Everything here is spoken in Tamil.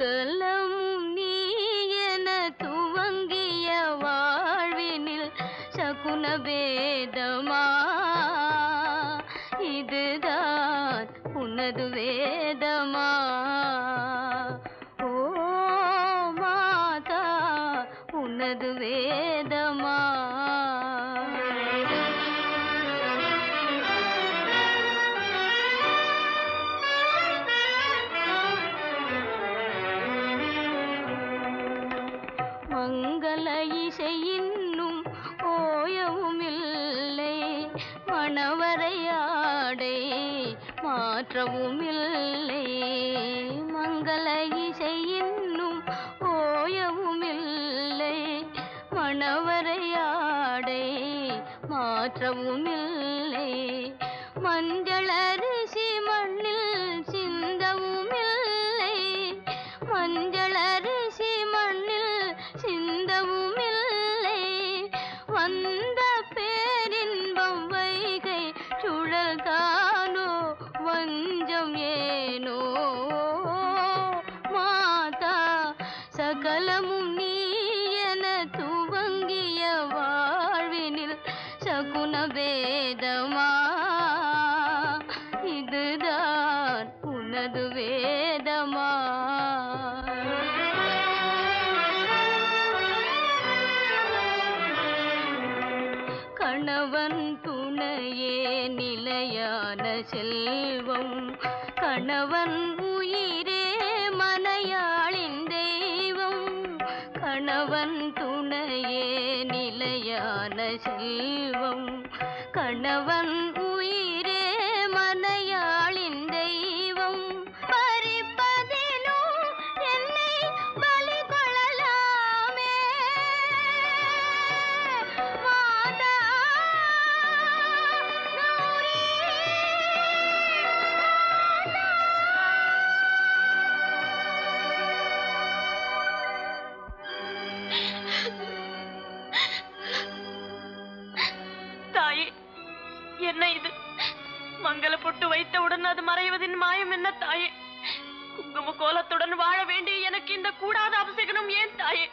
சகலமும் நீ என துவங்கிய வாழ்வினில் சகுன வேதமா இதுதான் உனது வேதமா? ஓ மாதா உனது வே இன்னும் ஓயவும் இல்லை மணவரையாடை மாற்றவும் இல்லை மங்கள இசை இன்னும் ஓயவும் இல்லை மணவரையாடை மாற்றவும் இல்லை மஞ்சளரிசி மண்ணில் சிந்தவும் இல்லை மஞ்சள் வந்த பேரின்பம் வைகை சுழல்தானோ? வஞ்சம் ஏனோ? மாதா சகலமும் நீ என துவங்கிய வாழ்வினில் சகுன வேதமா இதுதான் உனதுவே கணவன் துணையே நிலையான செல்வம். கணவன் உயிரே மனையாளின் தெய்வம். கணவன் துணையே நிலையான செல்வம். கணவன் என்ன இது? மங்கள பொட்டு வைத்தவுடன் அது மறைவதின் மாயம் என்ன தாயே? குங்கும கோலத்துடன் வாழ வேண்டிய எனக்கு இந்த கூடாத அபசகனம் ஏன் தாயே?